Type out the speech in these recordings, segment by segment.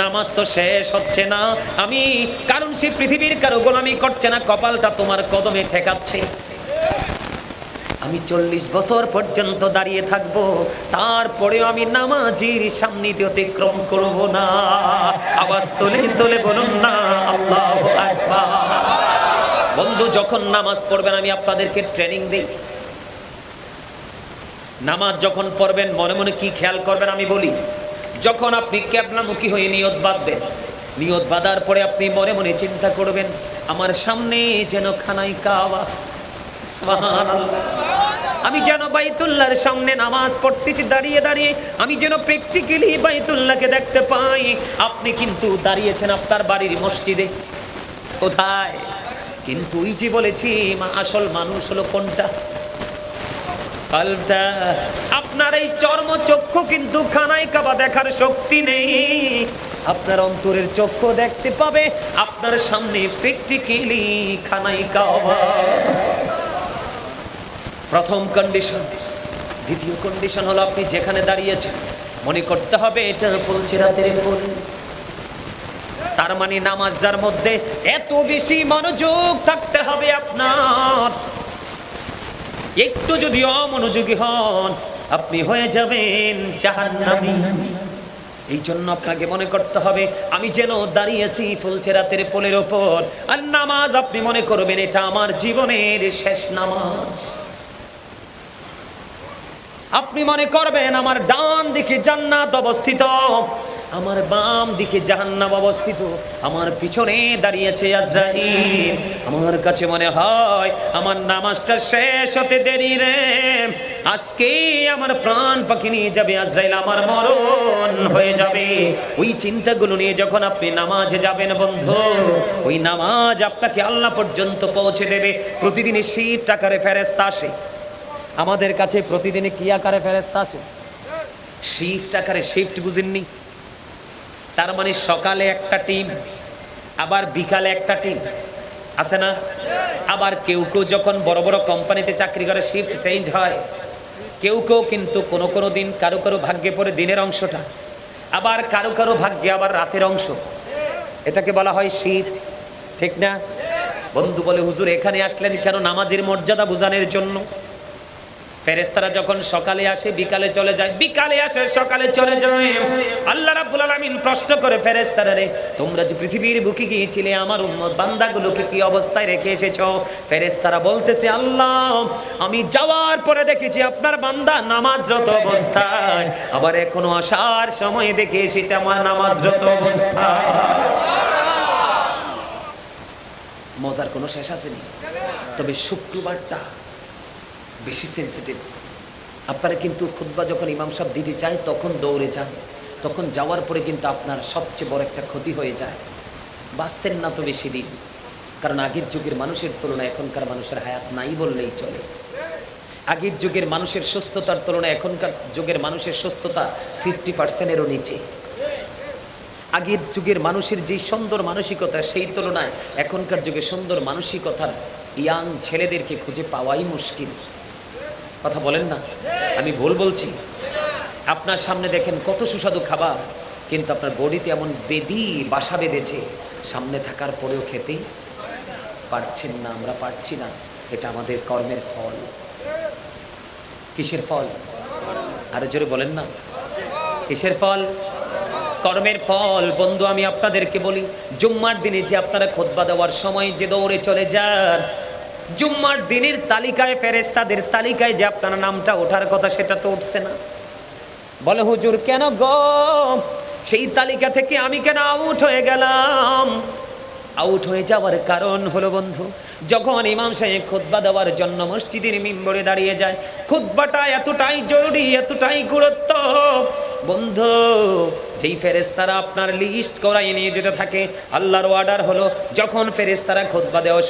নামাজ তো শেষ হচ্ছে না। আমি কারণ সে পৃথিবীর কারও গোলামি করছে না, কপালটা তোমার কদমে ঠেকাচ্ছে। আমি চল্লিশ বছর পর্যন্ত দাঁড়িয়ে থাকব আমি নামাজির সামনে অতিক্রম করব না। আওয়াজ তোলে তোলে বলুন না, আল্লাহ বন্ধু, যখন নামাজ পড়বেন, আমি আপনাদেরকে ট্রেনিং দিই। নামাজ যখন পড়বেন, মনে মনে কি খেয়াল করবেন আমি বলি? যখন আপনি ক্যাবলামুখী হয়ে নিয়ত বাঁধবেন, নিয়ত বাঁধার পরে আপনি মনে মনে চিন্তা করবেন, আমার সামনে যেন খানাই কাওয়া। আমি যেন বাইতুল্লাহর সামনে নামাজ পড়তেছি, দাঁড়িয়ে দাঁড়িয়ে আমি যেন প্র্যাকটিক্যালি বাইতুল্লাহকে দেখতে পাই। আপনি কিন্তু দাঁড়িয়েছেন আপনার বাড়ির মসজিদে। কোথায়? কিন্তু ওই যে বলেছি আসল মানুষ হলো কোনটা? আপনার এই চর্ম চক্ষু কিন্তু খানায় কাবা দেখার শক্তি নেই। আপনার অন্তরের চক্ষু দেখতে পাবে, আপনার সামনে প্র্যাকটিক্যালি খানাই কাবা। প্রথম কন্ডিশন দ্বিতীয় কন্ডিশন হলো আপনি যেখানে দাঁড়িয়েছেন, মনে করতে হবে এটা বলছে রাতের ফুল। তার মানে নামাজদার মধ্যে এত বেশি মনোযোগ থাকতে হবে আপনার। একটু যদি অমনোযোগী হন, আপনি হয়ে যাবেন জাহান্নামী। এই জন্য আপনাকে মনে করতে হবে, আমি যেন দাঁড়িয়েছি ফুলছে রাতের পোলের ওপর, আর নামাজ আপনি মনে করবেন, এটা আমার জীবনের শেষ নামাজ। আপনি মনে করবেন, আমার ডান দিকে জান্নাত অবস্থিত আমার বাম দিকে জাহান্নাম অবস্থিত। আমার পিছনে দাঁড়িয়েছে আজরাইল। আমার কাছে মনে হয় আমার নামাজটা শেষ হতে দেরি রে। আজকে আমার প্রাণ পাখি নিয়ে যাবে আজরাইল, আমার মরণ হয়ে যাবে। ওই চিন্তাগুলো নিয়ে যখন আপনি নামাজে যাবেন বন্ধু, ওই নামাজ আপনাকে আল্লাহ পর্যন্ত পৌঁছে দেবে। প্রতিদিনই শীত টাকারে ফেরেস্তা আসে। আমাদের কাছে প্রতিদিনে কি আকারে ফেরেস্তা আসে? শিফট আকারে শিফট বুঝেননি? তার মানে সকালে একটা টিম, আবার বিকালে একটা টিম। আছে না? আবার কেউ কেউ যখন বড় বড় কোম্পানিতে চাকরি করে শিফট চেঞ্জ হয়। কেউ কেউ কিন্তু কোনো কোনো দিন কারও কারও ভাগ্যে পড়ে দিনের অংশটা, আবার কারও কারও ভাগ্যে আবার রাতের অংশ। এটাকে বলা হয় শিফট ঠিক না? বন্ধু বলে, হুজুর, এখানে আসলেন কেন? নামাজের মর্যাদা বোঝানোর জন্য। ফেরেস্তারা যখন সকালে আসে, বিকালে চলে যায়, বিকালে আসে, সকালে চলে যায়। আল্লাহ রাব্বুল আলামিন প্রশ্ন করে ফেরেস্তারা রে, তোমরা যে পৃথিবীর বুকে গিয়েছিলে, আমার উম্মত বান্দাগুলোকে কি অবস্থায় রেখে এসেছ? ফেরেস্তারা বলতেছে, আল্লাহ, আমি যাওয়ার পরে দেখেছি আপনার বান্দা নামাজরত অবস্থায়, আবার এখনও আসার সময় দেখে এসেছে আমার নামাজরত অবস্থায় মজার কোনো শেষ আসেনি তবে শুক্রবারটা বেশি সেন্সিটিভ আপনারা কিন্তু খুতবা যখন ইমাম সাহেব দিতে চায়, তখন দৌড়ে যান। তখন যাওয়ার পরে কিন্তু আপনার সবচেয়ে বড় একটা ক্ষতি হয়ে যায়। বাঁচতেন না তো বেশি দিন। কারণ আগের যুগের মানুষের তুলনায় এখনকার মানুষের হায়াত নাই বললেই চলে। আগের যুগের মানুষের সুস্থতার তুলনায় এখনকার যুগের মানুষের সুস্থতা ফিফটি পার্সেন্টেরও নিচে। আগের যুগের মানুষের যে সুন্দর মানসিকতা, সেই তুলনায় এখনকার যুগে সুন্দর মানসিকতার ইয়াং ছেলেদেরকে খুঁজে পাওয়াই মুশকিল। কথা বলেন না। আমি ভুল বলছি। আপনার সামনে দেখেন কত সুস্বাদু খাবার, কিন্তু আপনার বডিতে এমন বেদি বাসা বেঁধেছে। সামনে থাকার পরেও খেতে পারছেন না, আমরা পারছি না। এটা আমাদের কর্মের ফল। কিসের ফল? আরও জোরে বলেন না। কিসের ফল? কর্মের ফল। বন্ধু, আমি আপনাদেরকে বলি, জুম্মার দিনে যে আপনারা খোদবা দেওয়ার সময় যে দৌড়ে চলে যান জুম্মার দিনের তালিকায় ফেরেস্তাদের তালিকায় যে আপনার নামটা ওঠার কথা সেটা তো উঠছে না। বলে, হুজুর কেন গো? সেই তালিকা থেকে আমি কেন আউট হয়ে গেলাম? আউট হয়ে যাওয়ার কারণ হলো বন্ধু, যখন ইমাম সাহেব খুতবা দেওয়ার জন্য মসজিদের মিম্বরে দাঁড়িয়ে যায়, খুতবাটা এতটাই জরুরি, এতটাই গুরুত্ব। বন্ধু যেই ফেরেস্তারা আপনার লিস্ট করাই নিয়ে যেতে থাকে, আল্লাহর অর্ডার হলো, যখন ফেরেস্তারা খোদবা দেওয়া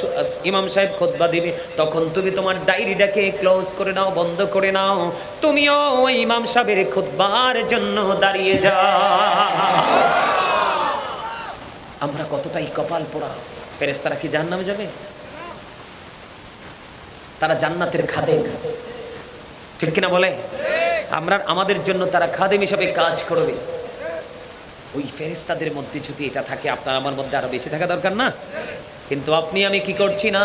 ইমাম সাহেব খোদবা দিবে, তখন তুমি তোমার ডায়েরিটাকে ক্লোজ করে নাও, বন্ধ করে নাও। তুমিও ওই ইমাম সাহেবের খোদবার জন্য দাঁড়িয়ে যাও। আমরা কতটাই কপাল পোড়া। ফেরেস্তারা কি জাহান্নামে যাবে? তারা জান্নাতের খাদে ঠিক কিনা বলে? আমরা, আমাদের জন্য তারা খাদেম হিসাবে কাজ করবে। ওই ফেরেস্তাদের মধ্যে যদি এটা থাকে, আপনার আমার মধ্যে আরও বেশি থাকা দরকার না? কিন্তু আপনি আমি কি করছি না?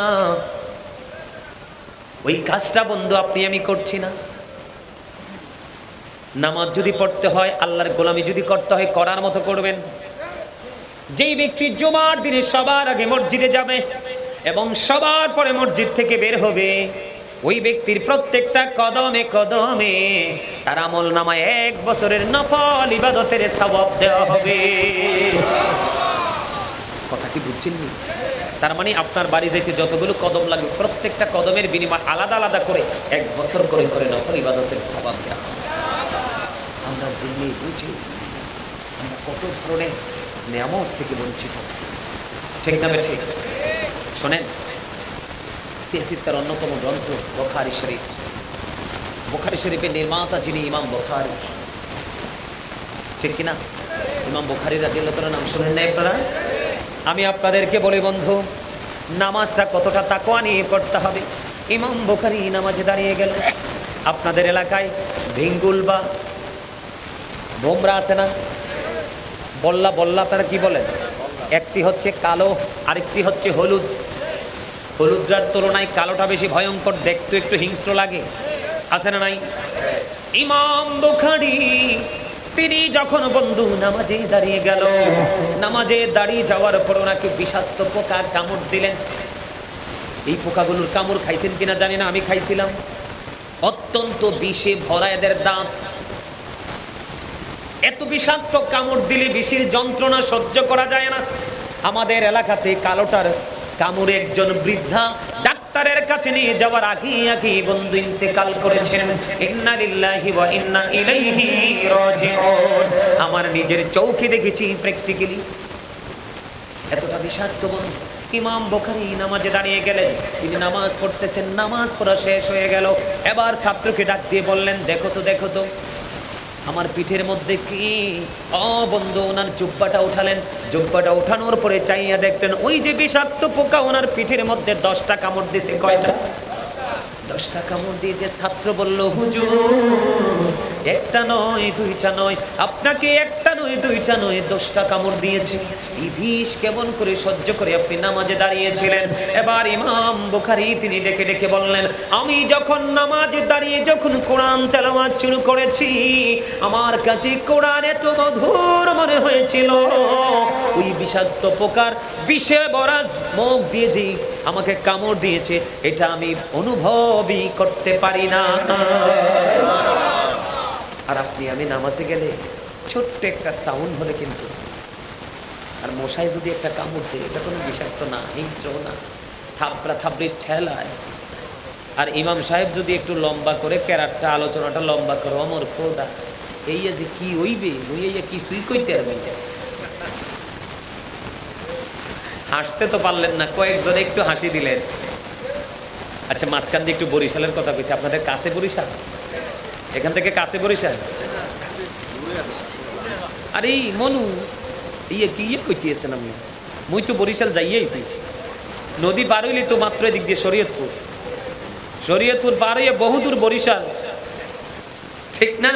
ওই কাজটা বন্ধু, আপনি আমি করছি না। নামাজ যদি পড়তে হয়, আল্লাহর গোলামি যদি করতে হয়, করার মতো করবেন। যেই ব্যক্তি জুমার দিনে সবার আগে মসজিদে যাবে এবং সবার পরে মসজিদ থেকে বের হবে ওই ব্যক্তির প্রত্যেকটা কদমে কদমে তার আমল নামায় এক বছরের নফল ইবাদতের সবাব দেওয়া হবে। কথা কি বুঝছেন? তার মানে আপনার বাড়ি যেতে যতগুলো কদম লাগবে, প্রত্যেকটা কদমের বিনিময় আলাদা আলাদা করে এক বছর করে করে নফল ইবাদতের সবাব দেওয়া হবে। আমরা জেনে বুঝি আমরা কত ধরনের নিয়ামত থেকে বঞ্চিত। ঠিক না ঠিক শোনেন সিয়াসিত্তার অন্যতম গ্রন্থ, বখারি শরীফ। বখারি শরীফের নির্মাতা যিনি ইমাম বখারি। ঠিক কিনা? ইমাম বখারি রাজিয়াল্লাহ নাম শুনেন নাই আপনারা? আমি আপনাদেরকে বলি, বন্ধু, নামাজটা কতটা তাকোয়া নিয়ে করতে হবে? ইমাম বখারি নামাজে দাঁড়িয়ে গেল। আপনাদের এলাকায় ভিঙ্গুল বা বোমরা আছে না? বল্লা বল্লা তারা কি বলেন একটি হচ্ছে কালো, আরেকটি হচ্ছে হলুদ। হলুদটার তুলনায় কালোটা বেশি ভয়ঙ্কর, দেখতে একটু হিংস্র লাগে। আছে না নাই? ইমাম বুখারি, তিনি যখন বন্ধু নামাজে দাঁড়িয়ে গেল, নামাজে দাঁড়িয়ে যাওয়ার পর ওনাকে বিষাক্ত পোকা কামড় দিলেন। এই পোকাগুলোর কামড় খাইছেন কিনা জানি না, আমি খাইছিলাম। অত্যন্ত বিষে ভরা এদের দাঁত। এত বিষাক্ত কামড় দিলে বিষের যন্ত্রণা সহ্য করা যায় না। আমাদের এলাকাতে কালোটার কামড়ে একজন বৃদ্ধা ডাক্তারের কাছে নিয়ে যাওয়ার আগে আগে বন্ধু ইন্তেকাল করেছেন। আমার নিজের চৌকে দেখেছি প্র্যাকটিক্যালি এতটা বিষাক্ত বন্ধু। ইমাম বোখারি নামাজে দাঁড়িয়ে গেলেন। তিনি নামাজ পড়তেছেন, নামাজ পড়া শেষ হয়ে গেল। এবার ছাত্রকে ডাক দিয়ে বললেন, দেখো তো দেখো তো। আমার পিঠের মধ্যে কি? অ বন্ধু, ওনার জুব্বাটা উঠালেন। জুব্বাটা উঠানোর পরে চাইয়া দেখতেন ওই যে বিষাক্ত পোকা, ওনার পিঠের মধ্যে দশটা কামড় দিয়েছে কয়টা? দশটা কামড় দিয়ে যে ছাত্র বলল, হুজুর, একটা নয়, দুইটা নয়। আপনাকে একটা নয়, দুইটা নয়, দশটা কামড় দিয়েছে। এই বিষ কেমন করে সহ্য করে আপনি নামাজে দাঁড়িয়েছিলেন? এবার ইমাম বুখারি তিনি ডেকে ডেকে বললেন, আমি যখন নামাজে দাঁড়িয়ে যখন কোরআন তেলাওয়াত শুরু করেছি, আমার কাছে কোরআন এত মধুর মনে হয়েছিল। ওই বিষাক্ত পোকার বিষে ভরা মুখ দিয়ে যেই আমাকে কামড় দিয়েছে, এটা আমি অনুভবই করতে পারি না। আর আপনি আমি নামাজে গেলে ছোট্ট একটা সাউন্ড হলে কিন্তু। আর মশাই যদি একটা কামড় দেয়, এটা কোনো বিষাক্ত না, হিংস্র না। থাপড়া থাপড়ির ঠেলায়। আর ইমাম সাহেব যদি একটু লম্বা করে ক্যারাটটা আলোচনাটা লম্বা করে, অমর খোদা, এই যে কি হইবে হইয়া কিছুই কইতে পারবে না। হাসতে তো পারলেন না, কয়েকজন একটু হাসি দিলেন। আচ্ছা মাঝখান দিয়ে একটু বরিশালের কথা কইছি, আপনাদের কাছে বরিশাল? এখান থেকে কাছে বরিশাল? আরে মনু ইয়ে কি ইয়ে কইতেছেন আপনি? মুই তো বরিশাল যাইয়াইছি নদী পার হইলে তো মাত্র এদিক দিয়ে শরীয়তপুর। শরীয়তপুর পার হইয়া বহুদূর বরিশাল। ঠিক না?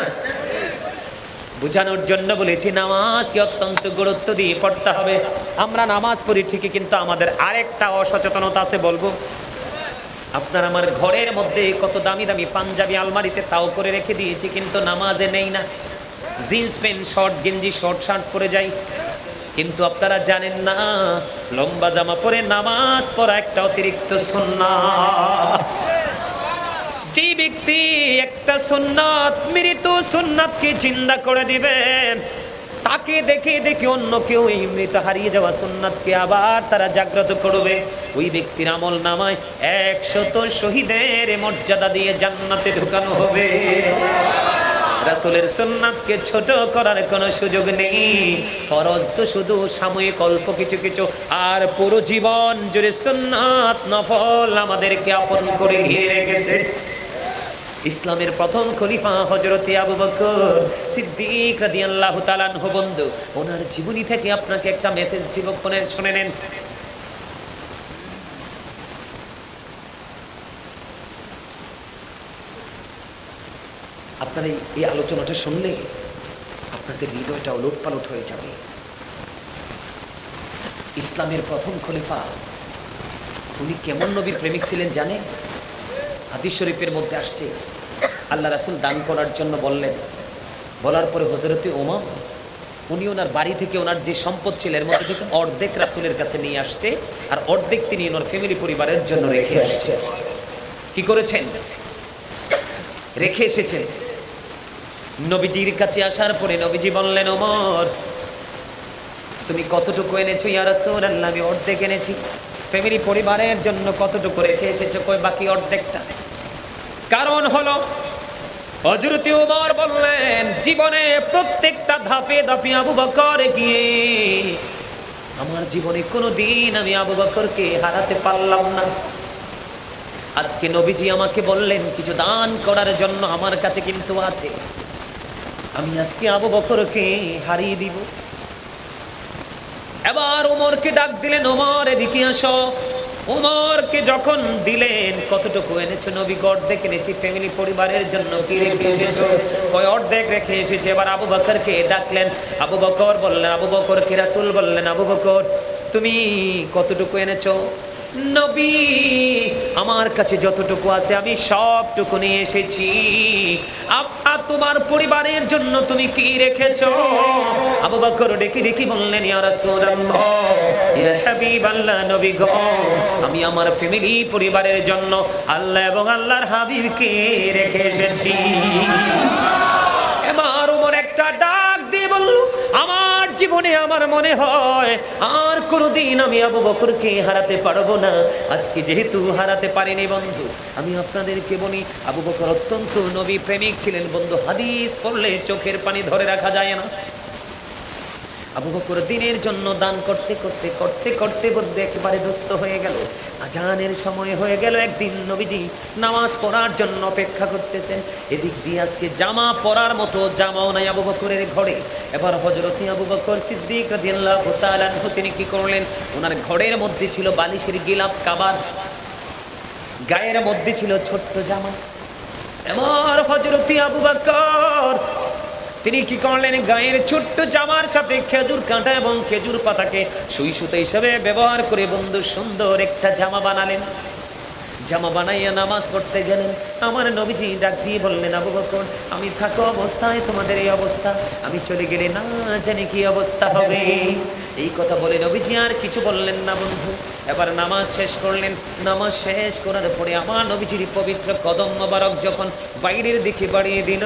বুঝানোর জন্য বলেছি, নামাজকে অত্যন্ত গুরুত্ব দিয়ে পড়তে হবে। আমরা নামাজ পড়ি ঠিকই, কিন্তু আমাদের আরেকটা অসচেতনতা আছে বলব। আপনার আমার ঘরের মধ্যে কত দামি দামি পাঞ্জাবি আলমারিতে তাও করে রেখে দিয়েছি, কিন্তু নামাজে নেই না। জিন্স প্যান্ট, শর্ট, গেঞ্জি, শর্ট, শার্ট পরে যাই। কিন্তু আপনারা জানেন না, লম্বা জামা পরে নামাজ পড়া একটা অতিরিক্ত সুন্নাত। যে ব্যক্তি একটা সুন্নাত, মৃত সুন্নাতকে চিন্তা করে দিবেন, তাকে দেখে দেখে অন্য কেউ এই মৃত হারিয়ে যাওয়া সুন্নাতকে আবার তারা জাগ্রত করবে। ওই ব্যক্তির আমল নামায় একশত শহীদের মর্যাদা দিয়ে জান্নাতে ঢুকানো হবে। রাসূলের সুন্নাতকে ছোট করার কোনো সুযোগ নেই। ফরজ তো শুধু সাময়িক অল্প কিছু কিছু, আর পুরো জীবন জুড়ে সুন্নাত নফল আমাদেরকে আপন করে ঘিরে রেখেছে। ইসলামের প্রথম খলিফা হজরতে আবু বকর সিদ্দিক রাদিয়াল্লাহু তাআলা বন্ধু, ওনার জীবনী থেকে আপনাকে একটা মেসেজ দিব, ফোনে শুনে নেন। আপনার এই আলোচনাটা শুনলে আপনাদের হৃদয়টা ওলট পালট হয়ে যাবে। ইসলামের প্রথম খলিফা, উনি কেমন নবীর প্রেমিক ছিলেন জানে হাদিস শরীফের মধ্যে আসছে, আল্লাহ রাসুল দান করার জন্য বললেন, বলার পরে হজরতে ওমা উনি ওনার বাড়ি থেকে ওনার যে সম্পদ ছিল এর মধ্যে থেকে অর্ধেক রাসুলের কাছে নিয়ে আসছে, আর অর্ধেক তিনি ওনার ফ্যামিলি পরিবারের জন্য রেখে আসছে কি করেছেন? রেখে এসেছেন। নবীজির কাছে আসার পরে নবীজি বললেন, ওমর, তুমি কতটুকু এনেছো ইয়া রাসূলুল্লাহ? আমি অর্ধেক এনেছি। ফ্যামিলি পরিবারের জন্য কতটুকু রেখে এসেছ? কই বাকি অর্ধেকটা? কারণ হলো বললেন, জীবনে প্রত্যেকটা ধাপে ধাপে আবু বকর গিয়ে আমার জীবনে কোনো দিন আমি আবু বকরকে হারাতে পারলাম না। আজকে নবীজি আমাকে বললেন, কিছু দান করার জন্য আমার কাছে কিন্তু আছে। আমি আজকে আবু বকরকে হারিয়ে দিব। এবার ওমরকে ডাক দিলেন, ওমর, এদিকে আসো। ওমরকে যখন দিলেন, কতটুকু এনেছো নবী অর্ধেক এনেছি ফ্যামিলি পরিবারের জন্য কি রেখে এসেছ? ওই অর্ধেক রেখে এসেছে। এবার আবু বকরকে ডাকলেন, আবু বকর বললেন, আবু বকর কে রাসূল? বললেন, আবু বকর, তুমি কতটুকু এনেছো? নবী, আমার কাছে যতটুকু আছে আমি সবটুকু নিয়ে এসেছি। আপা তোমার পরিবারের জন্য তুমি কি রেখেছো? আবু বকর ডেকে ডেকে বললেন, ইয়া রাসূলুল্লাহ, ইয়া হাবিবাল্লাহ নবী গো, আমি আমার ফ্যামিলি, পরিবারের জন্য আল্লাহ এবং আল্লাহর হাবিবকে রেখে এসেছি। জীবনে আমার মনে হয়, আর কোনোদিন আমি আবু বকরকে হারাতে পারব না। আজকে যেহেতু হারাতে পারিনি বন্ধু, আমি আপনাদেরকে বলি, আবু বকর অত্যন্ত নবী প্রেমিক ছিলেন বন্ধু, হাদিস করলে চোখের পানি ধরে রাখা যায় না। আবু বকর দিনের জন্য দান করতে করতে করতে করতে বলতে একেবারে দুস্থ হয়ে গেল। আজানের সময় হয়ে গেল একদিন নবীজি নামাজ পড়ার জন্য অপেক্ষা করতেছেন। এদিক দিয়ে আজকে জামা পরার মতো জামাও নাই আবু বকরের ঘরে। এবার হজরতি আবু বকর সিদ্দিক রাদিয়াল্লাহু তাআলা তিনি কি করলেন? ওনার ঘরের মধ্যে ছিল বালিশের গিলাপ কাবার গায়ের মধ্যে ছিল ছোট্ট জামা। এমন হজরতি আবু বকর তিনি কি করলেন? গায়ের ছোট্ট জামার সাথে খেজুর কাঁটা এবং খেজুর পাতাকে সুই সুতো হিসেবে ব্যবহার করে বন্ধু সুন্দর একটা জামা বানালেন। জামা বানাইয়া নামাজ পড়তে গেলেন। আমার নবীজি ডাক দিয়ে বললেন, আবু বকর, আমি থাকা অবস্থায়, তোমাদের এই অবস্থা। আমি চলে গেলে না জানি কি অবস্থা হবে। এই কথা বলে নবীজি আর কিছু বললেন না বন্ধু। এবার নামাজ শেষ করলেন। নামাজ শেষ করার পরে আমার নবীজির পবিত্র কদম মোবারক যখন বাইরের দিকে বাড়িয়ে দিল,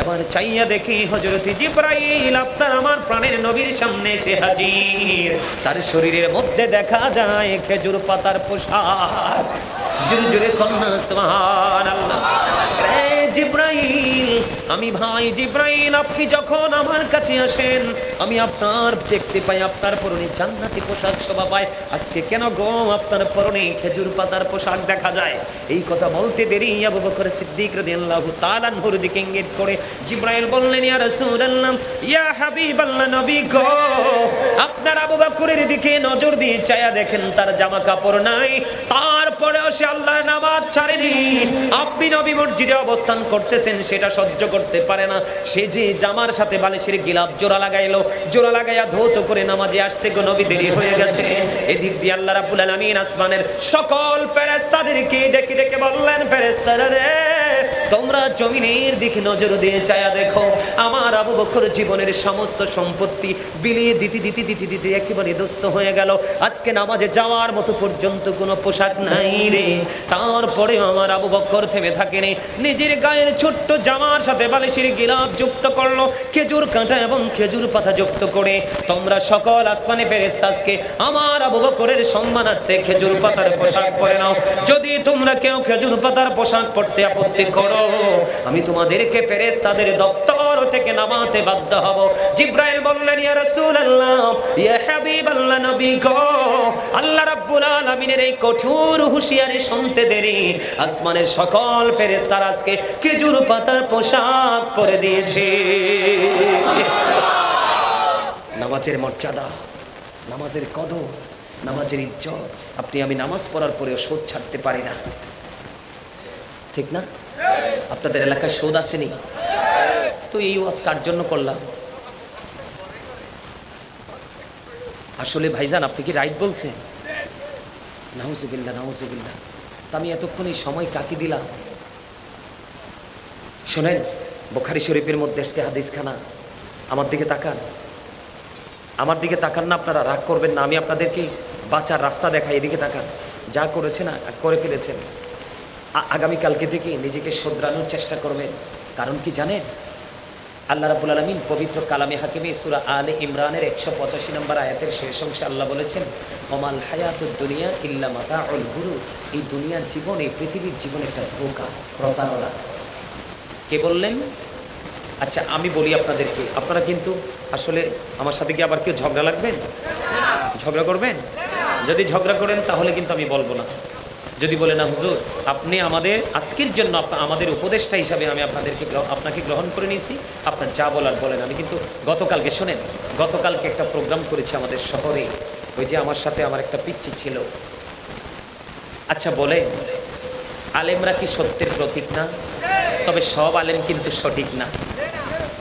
এবার চাইয়া দেখি হজরত জিব্রাইল, আপনার আমার প্রাণের নবীর সামনে এসে হাজির। তার শরীরের মধ্যে দেখা যায় খেজুর পাতার পোশাক। জোরে জোরে কন্যা সুবহানাল্লাহ। রে জিব্রাইল আমি ভাই জিব্রাইল, আপনি যখন আমার কাছে আসেন, আমি আপনার দেখতে পাই, আপনার পরনে জান্নাতি পোশাক শোভা পায়। আজকে কেন গো, আপনার পরনে খেজুর পাতার পোশাক দেখা যায়? এই কথা বলতে দেরি, আবু বকর সিদ্দিক রাদিয়াল্লাহু তাআলা আনহুর দিকে ইঙ্গিত করে। জিব্রাইল বললেন, ইয়া রাসূলুল্লাহ, ইয়া হাবিবাল্লাহ নবী গো, আপনার আবু বকরের দিকে নজর দিয়ে চায়া দেখেন, তার জামা কাপড় নাই। তারপরেও সে আল্লাহর নামাজ ছাড়েনি। আপনি নবী মসজিদে অবস্থান করতেছেন, সেটা সহ্য করতে পারে না। সে যে জামার সাথে বালিশের গিলাপ জোড়া লাগাইলো, জোড়া লাগাইয়া ধৌত করে নামাজে আসতে গো নবী দেরি হয়ে গেছে। এদিক দিয়ে আল্লাহ রাব্বুল আলামিন আসমানের সকল ফেরেশতাদেরকে ডেকে ডেকে বললেন, ফেরেশতারা রে তোমরা জমিনের দিকে নজর দিয়ে চায়া দেখো। আমার আবু বকর জীবনের সমস্ত সম্পত্তি বিলিয়ে দিতে দিতে দিতে দিতে একেবারে দোস্ত হয়ে গেল। আজকে নামাজে যাওয়ার মতো পর্যন্ত কোনো পোশাক নাই রে। তারপরে আমার আবু বকর থেমে থাকেনি। নিজের গায়ের ছোট্ট জামার সাথে বালিশের গিলাপ যুক্ত করল, খেজুর কাঁটা এবং খেজুর পাতা যুক্ত করে। তোমরা সকল আসমানে ফেরেস্তাসকে আমার আবু বকরের সম্মানার্থে খেজুর পাতার পোশাক পরে নাও। যদি তোমরা কেউ খেজুর পাতার পোশাক পরতে আপত্তি করো আমি তোমাদেরকে ফেরেস্তাদের দপ্তর থেকে নামাতে বাধ্য হব। জিব্রাইল বললেন, ইয়া রাসূলুল্লাহ, ইয়া হাবিবাল্লাহ নবী গো, আল্লাহ রাব্বুল আলামিনের এই কঠোর হুঁশিয়ারি শুনতে দেরি। আসমানের সকল ফেরেশতারা আজকে খেজুর পাতার পোশাক পরে দিয়েছে। নামাজের মর্যাদা, নামাজের কদর, নামাজের ইজ্জত, আপনি আমি নামাজ পড়ার পরেও শোধ ছাড়তে পারি না। ঠিক না? আপনাদের এলাকায় শোধ আসেনি? তো এই ওয়াজ কার জন্য করলাম? আসলে ভাইজান, আপনি কি রাইট বলছেন? আমি এতক্ষণ এই সময় কাকে দিলাম? শোনেন, বোখারি শরীফের মধ্যে এসছে হাদিসখানা। আমার দিকে তাকান। আমার দিকে তাকান না, আপনারা রাগ করবেন না। আমি আপনাদেরকে বাঁচার রাস্তা দেখাই, এদিকে তাকান। যা করেছেন আ- করে ফেলেছেন। আগামীকালকে থেকে নিজেকে শোধরানোর চেষ্টা করবেন। কারণ কি জানেন? আল্লাহ রাবুল আলমিন পবিত্র কালামে হাকিমে সুরা আলে ইমরানের একশো পঁচাশি নম্বর আয়াতের শেষ অংশে আল্লাহ বলেছেন অমাল হায়াতুদ দুনিয়া ইল্লা মাতা অল গুরু। এই দুনিয়ার জীবন, এই পৃথিবীর জীবন একটা ধোকা প্রতারণা কে বললেন? আচ্ছা আমি বলি আপনাদেরকে। আপনারা কিন্তু আসলে আমার সাথে কি আবার কেউ ঝগড়া লাগবেন? ঝগড়া করবেন? যদি ঝগড়া করেন তাহলে কিন্তু আমি বলব না। যদি বলে, না হুজুর, আপনি আমাদের, আজকের জন্য আমাদের উপদেষ্টা হিসাবে আমি আপনাদেরকে আপনাকে গ্রহণ করে নিয়েছি। আপনার যা বলার বলেন। আমি কিন্তু গতকালকে, শোনেন, গতকালকে একটা প্রোগ্রাম করেছি আমাদের শহরে। ওই যে আমার সাথে আমার একটা পিচ্ছি ছিল। আচ্ছা বলে, আলেমরা কি সত্যের প্রতীক না? তবে সব আলেম কিন্তু সঠিক না।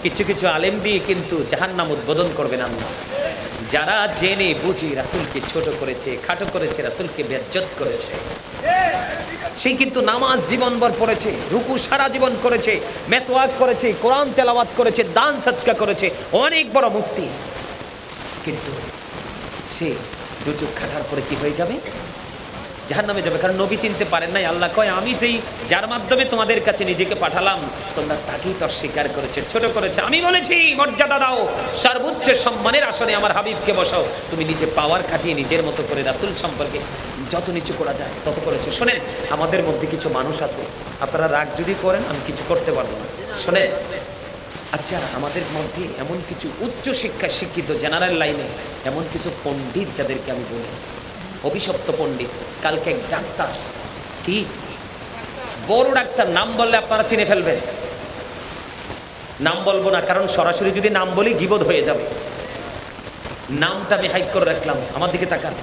কিছু কিছু আলেম দিয়ে কিন্তু জাহান্নাম উদ্বোধন করবেন আল্লাহ। যারা জেনে বুঝি রাসুলকে ছোট করেছে, খাটো করেছে, রাসুলকে বেজ্জত করেছে। সেই কিন্তু নামাজ জীবনভর পড়েছে, রুকু সারা জীবন করেছে, মেসওয়াক করেছে, কোরআন তেলাওয়াত করেছে, দান সৎকা করেছে, অনেক বড় মুক্তি কিন্তু সে দুচুক খাটার পরে কি হয়ে যাবে? জাহান নামে যাবে। কারণ নবী চিনতে পারেন নাই। আল্লাহ কয়, আমি যেই, যার মাধ্যমে তোমাদের কাছে নিজেকে পাঠালাম, তোমরা তাকেই তো স্বীকার করেছে, ছোট করেছে। আমি বলেছি, মর্যাদা দাও, সর্বোচ্চ সম্মানের আসনে আমার হাবিবকে বসাও। তুমি নিজে পাওয়ার খাটিয়ে নিজের মতো করে রাসুল সম্পর্কে যত নিচু করা যায়, তত করেছ। শোনেন, আমাদের মধ্যে কিছু মানুষ আছে। আপনারা রাগ যদি করেন, আমি কিছু করতে পারব না। শোনেন আচ্ছা আমাদের মধ্যে এমন কিছু উচ্চ শিক্ষা শিক্ষিত জেনারেল লাইনে এমন কিছু পণ্ডিত যাদেরকে আমি বলি। অভিশপ্ত পণ্ডিত, কালকে এক ডাক্তার কি? বড় ডাক্তার, নাম বললে আপনারা চিনে ফেলবেন। নাম বলব না, কারণ সরাসরি যদি নাম বলি গিবোধ হয়ে যাবে। নামটা আমি হাইক করে রাখলাম, আমার দিকে তাকান।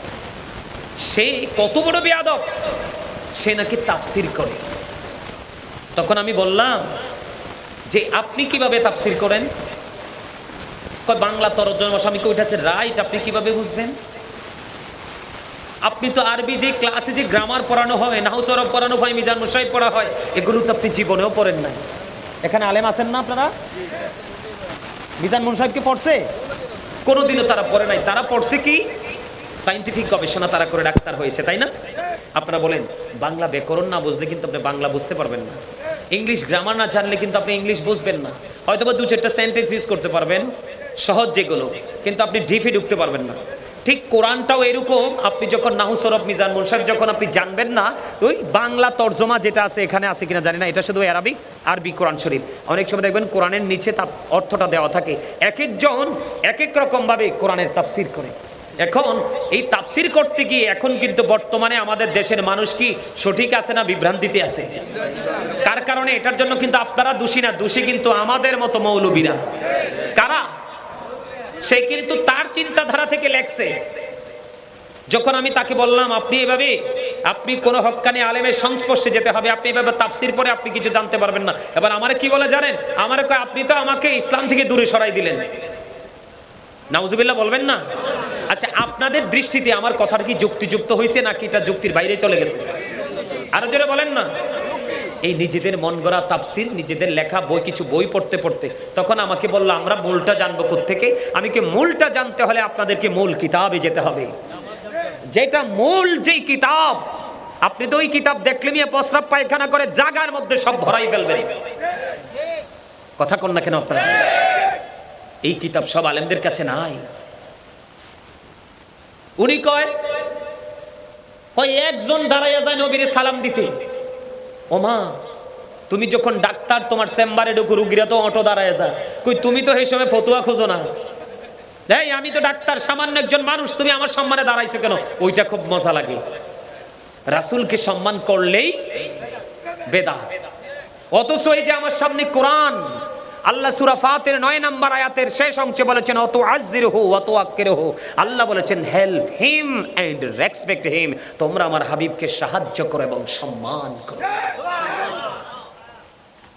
সে কত বড় বেয়াদব, সে নাকি তাফসির করে। তখন আমি বললাম, যে আপনি কীভাবে তাফসির করেন? বাংলা তরজমা স্বামীকে উঠেছে রাইট, আপনি কীভাবে বুঝবেন? আপনি তো আরবি যে ক্লাসে যে গ্রামার পড়ানো হয়, নাহু সরব পড়ানো হয়, মিজান মুসাইব পড়া হয়, এগুলো তো আপনি জীবনেও পড়েন নাই। এখানে আলেম আছেন না আপনারা? মিজান মুসাইবকে পড়ছে? কোনোদিনও তারা পড়ে নাই। তারা পড়ছে কি? সাইন্টিফিক গবেষণা তারা করে ডাক্তার হয়েছে, তাই না? আপনারা বলেন, বাংলা ব্যাকরণ না বুঝলে কিন্তু আপনি বাংলা বুঝতে পারবেন না। ইংলিশ গ্রামার না জানলে কিন্তু আপনি ইংলিশ বুঝবেন না। হয়তো বা দু চারটা সেন্টেন্স ইউজ করতে পারবেন, সহজ যেগুলো, কিন্তু আপনি ডিফে ঢুকতে পারবেন না। ঠিক কোরআনটাও এরকম, আপনি যখন নাহু সরফ মিজান মুনসাফ যখন আপনি জানবেন না ওই বাংলা তর্জমা যেটা আছে, এখানে আছে কিনা জানি না, এটা শুধু আরবি আরবি, কোরআন শরীফ। অনেক সময় দেখবেন কোরআনের নিচে তার অর্থটা দেওয়া থাকে। এক একজন এক এক রকম ভাবে কোরআনের তাফসির করে। এখন এই তাফসির করতে গিয়ে এখন কিন্তু বর্তমানে আমাদের দেশের মানুষ কি সঠিক আছে না বিভ্রান্তিতে আছে? কার কারণে? এটার জন্য কিন্তু আপনারা দোষী না, দোষী কিন্তু আমাদের মতো মৌলবীরা। সে কিন্তু তার চিন্তাধারা থেকে লেখছে। যখন আমি তাকে বললাম, আপনি এভাবে, আপনি কোন হক্কানি আলেমের সংস্পর্শে যেতে হবে, আপনি এভাবে তাফসির পরে আপনি কিছু জানতে পারবেন না। এবার আমারে কি বলে জানেন? আমারে আপনি তো আমাকে ইসলাম থেকে দূরে সরাই দিলেন। নাউজুবিল্লাহ, বলবেন না? আচ্ছা আপনাদের দৃষ্টিতে আমার কথাটা কি যুক্তিযুক্ত হয়েছে নাকি এটা যুক্তির বাইরে চলে গেছে? আরও জোরে বলেন না। এই নিজেদের মন গড়া তাফসির, নিজেদের লেখা বই, কিছু বই পড়তে পড়তে। তখন আমাকে বলল, আমরা মূলটা জানব থেকে আমি কি মূলটা জানতে হলে আপনাদেরকে মূল কিতাবে যেতে হবে? যেটা মূল যেই কিতাব, আপনি তো ওই কিতাব দেখলে নিয়ে প্রস্রাব পায়খানা করে জাগার মধ্যে সব ভরাই ফেলবেন। কথা কন না কেন আপনারা? এই কিতাব সব আলেমদের কাছে নাই। উনি কয় কয় একজন দাঁড়াইয়া যায় নবীরে সালাম দিতে। ওমা, তুমি যখন ডাক্তার, তোমার চেম্বারে ঢুকু, রুগীরা তো অটো দাঁড়ায় যায়। কই, তুমি তো সেই সময় ফতুয়া খোঁজো না। এই, আমি তো ডাক্তার, সামান্য একজন মানুষ, তুমি আমার সম্মানে দাঁড়াইছো কেন? ওইটা খুব মজা লাগে। রাসুলকে সম্মান করলেই বেদা অথচ এই যে আমার সামনে কোরআন আল্লাহ সুরা ফাতের নয় নম্বর আয়াতের শেষ অংশে বলেছেন অত আজির হো অত আক্কের হো আল্লাহ বলেছেন help him and respect him তোমরা আমার হাবিবকে সাহায্য করো এবং সম্মান করো।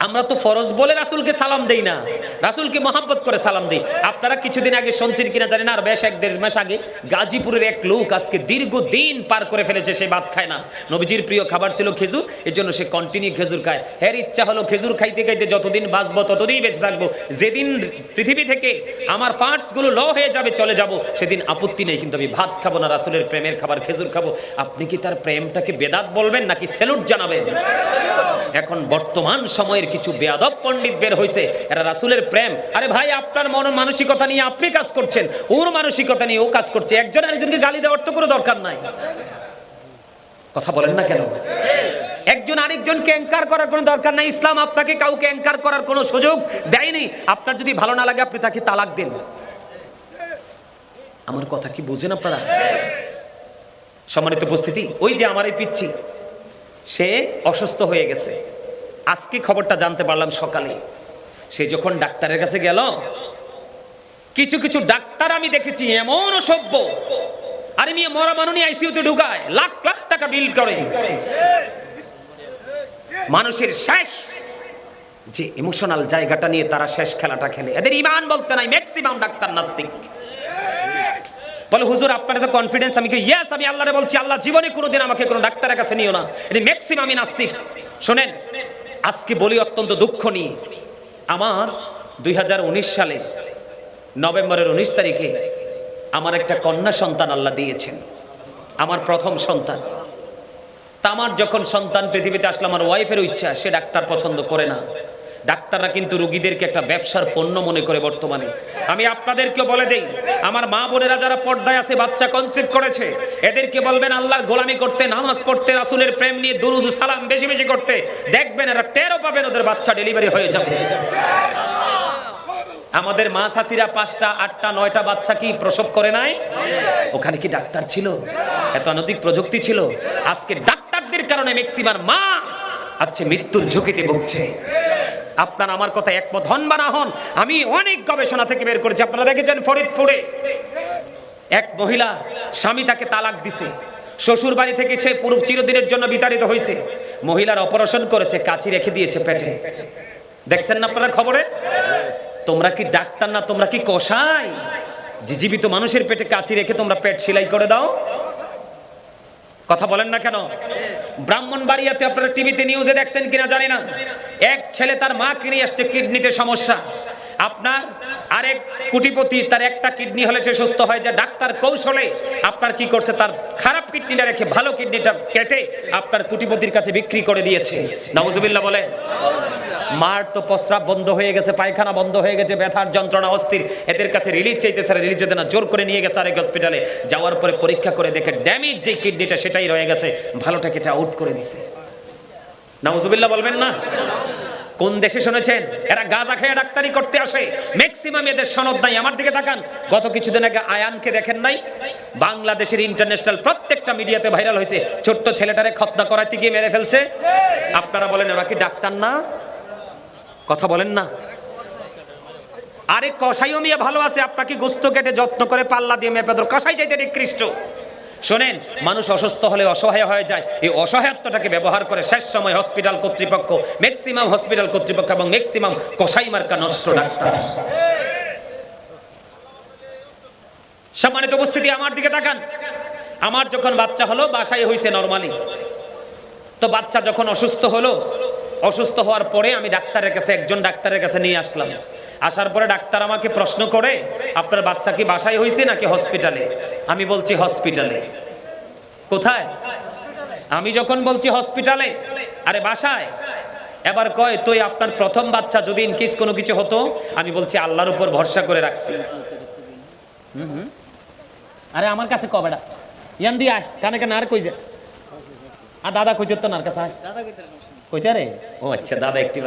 আমরা তো ফরজ বলে রাসুলকে সালাম দেই না। রাসুলকে মহাব্বত করে সালাম দেই। আপনারা কিছুদিন আগে শুনছেন কিনা জানি না, আর বেশ এক দেড় মাস আগে গাজীপুরের এক লোক আজকে দীর্ঘদিন পার করে ফেলেছে, সে ভাত খায় না। নবীজির প্রিয় খাবার ছিল খেজুর এর জন্য সে কন্টিনিউ খেজুর খায়। হের ইচ্ছা হলো খেজুর খাইতে খাইতে যতদিন বাঁচবো ততদিন বেঁচে থাকব। যেদিন পৃথিবী থেকে আমার পার্টসগুলো ল হয়ে যাবে, চলে যাব, সেদিন আপত্তি নেই, কিন্তু আমি ভাত খাব না, রাসুলের প্রেমের খাবার খেজুর খাব। আপনি কি তার প্রেমটাকে বেদাত বলবেন, নাকি স্যালুট জানাবেন? এখন বর্তমান সময়ের কিছু বেয়াদব পণ্ডিত বের হয়েছে। এরা রাসূলের প্রেম। আরে ভাই, আপনার মন মানসিকতা নিয়ে আপনি কাজ করছেন। ওর মানসিকতা নিয়ে ও কাজ করছে। একজন আরেকজনকে গালি দেওয়ার তো কোনো দরকার নাই। কথা বলেন না কেন? একজন আরেকজনকে অ্যাঙ্কার করার কোনো দরকার নাই। ইসলাম আপনাকে কাউকে অ্যাঙ্কার করার কোনো সুযোগ দেয়নি। আপনার যদি ভালো না লাগে, আপনি তাকে তালাক দেন। আমার কথা কি বুঝেন আপনারা? সম্মানিত উপস্থিতি, ওই যে আমার এই পিচ্ছি, সে অসুস্থ হয়ে গেছে। আজকে খবরটা জানতে পারলাম সকালে। সে যখন ডাক্তারের কাছে গেল, কিছু কিছু ডাক্তার আমি দেখেছি এমন অসভ্য। আরে মেয়ে, মরা মানুনি আইসিইউতে ঢুকায়, লাখ লাখ টাকা বিল করে। মানুষের শেষ, যে ইমোশনাল জায়গাটা নিয়ে তারা শেষ খেলাটা খেলে। এদের ইমান বলতে নাই ম্যাক্সিমাম ডাক্তার, নাস্তিক। বলে, হুজুর, আপনার তো কনফিডেন্স আমি ইয়েস আমি আল্লাহরে বলছি, আল্লাহ জীবনে কোনোদিন আমাকে কোনো ডাক্তারের কাছে নিও না। এটা ম্যাক্সিমাম নাস্তিক। শোনেন আজকে বলি অত্যন্ত দুঃখ নিয়ে আমার দুই হাজার উনিশ সালে নভেম্বরের উনিশ তারিখে আমার একটা কন্যা সন্তান আল্লাহ দিয়েছেন। আমার প্রথম সন্তান। তা আমার যখন সন্তান পৃথিবীতে আসলে, আমার ওয়াইফের ইচ্ছা, সে ডাক্তার পছন্দ করে না। ডাক্তাররা কিন্তু রুগীদেরকে একটা ব্যবসার পণ্য মনে করে বর্তমানে। আমি আপনাদেরকে বলে দেই, আমার মা বোনেরা যারা পর্দায় আছে, বাচ্চা কনসেপ্ট করেছে, এদেরকে বলবেন, আল্লাহর গোলামি করতে, নামাজ পড়তে, রাসূলের প্রেম নিয়ে দুরুদ, সালাম বেশি বেশি করতে, দেখবেন এরা টেরও পাবেন, ওদের বাচ্চা ডেলিভারি হয়ে যাবে। আমাদের মা শাশিরা পাঁচটা, আটটা, নয়টা বাচ্চা কি প্রসব করে নাই? ওখানে কি ডাক্তার ছিল? এত অনধিক প্রযুক্তি ছিল? আজকে ডাক্তারদের কারণে ম্যাক্সিমার মা আজকে মৃত্যুর ঝুঁকিতে ভুগছে। আপনার আমার কথা একমত হন বা না হন, আমি অনেক গবেষণা থেকে বের করেছি। আপনারা দেখেছেন ফরিদপুরে এক মহিলা স্বামী তাকে তালাক দিছে। শ্বশুর বাড়ি থেকে সে পুরো চিরদিনের জন্য বিতাড়িত হয়েছে। মহিলার অপারেশন করেছে, কাচি রেখে দিয়েছে পেটে। দেখছেন না আপনারা খবরে? তোমরা কি ডাক্তার না তোমরা কি কষাই যে জীবিত মানুষের পেটে কাচি রেখে তোমরা পেট সেলাই করে দাও? কথা বলেন না কেন? ব্রাহ্মণ বাড়িয়াতে আপনারা টিভিতে নিউজে দেখছেন কিনা জানি না। এক ছেলে তার মা কিনে আসছে কিডনিতে সমস্যা। আপনার আরেক কুটিপতি তার একটা কিডনি হলে সে সুস্থ হয়। যে ডাক্তার কৌশলে আপনার কি করছে? তার খারাপ কিডনিটা রেখে ভালো কিডনিটা কেটে আপনার কুটিপতির কাছে বিক্রি করে দিয়েছে। নওয়াজুবিল্লাহ বলে মার তো প্রস্রাব বন্ধ হয়ে গেছে, পায়খানা বন্ধ হয়ে গেছে, ব্যথার যন্ত্রণা অস্থির। এদের কাছে রিলিজ চাইতেছে রিলিজ যেতে না, জোর করে নিয়ে গেছে আরেক হসপিটালে যাওয়ার পরে পরীক্ষা করে দেখে ড্যামেজ যে কিডনিটা সেটাই রয়ে গেছে ভালোটা কেটে আউট করে দিছে। নাউজুবিল্লাহ বলবেন না? কোন দেশে শুনেছেন? এরা গাঁজা খেয়ে ডাক্তারি করতে আসে। ম্যাক্সিমাম এদের সনদ নাই। আমার দিকে তাকান। গত কিছুদিন আগে আয়ানকে দেখেন নাই? বাংলাদেশের ইন্টারন্যাশনাল প্রত্যেকটা মিডিয়াতে ভাইরাল হয়েছে। ছোট্ট ছেলেটারে খতনা করাইতে গিয়ে মেরে ফেলছে। আপনারা বলেন, ওরা কি ডাক্তার না? কথা বলেন না। আরে কষাইও মিয়া ভালো আছে, আপনাকে গোস্ত কেটে যত্ন করে পাল্লা দিয়ে মেপে ধর। কষাই চাইতে নিকৃষ্ট। শোনেন, মানুষ অসুস্থ হলে অসহায় হয়ে যায়। এই অসহায়ত্বটাকে ব্যবহার করে শেষ সময় হসপিটাল কর্তৃপক্ষ ম্যাক্সিমাম হসপিটাল কর্তৃপক্ষ এবং ম্যাক্সিমাম কষাই মার্কা নষ্ট ডাক্তার। সম্মানিত উপস্থিতি, আমার দিকে তাকান। আমার যখন বাচ্চা হলো, বাসায় হয়েছে নর্মালি তো বাচ্চা যখন অসুস্থ হলো অসুস্থ হওয়ার পরে আমি ডাক্তারের কাছে একজন ডাক্তারের কাছে নিয়ে আসলাম। আসার পরে ডাক্তার আমাকে প্রশ্ন করে আপনার বাচ্চা কি বাসায় হয়েছে নাকি হসপিটালে? আমি বলছি হসপিটালে। কোথায়? আমি যখন বলছি হসপিটালে? আরে বাসায়। এবার কয় তুই আপনার প্রথম বাচ্চা যদি ইনকেস কোনো কিছু হতো? আমি বলছি আল্লাহর উপর ভরসা করে রাখছি। হুম হুম। আরে আমার কাছে কবেটা ইয়ান দি আয় কানে কানে আর কই যে আর দাদা কইতে তো নার কাছে আয়। কইতে রে ও আচ্ছা দাদা একটি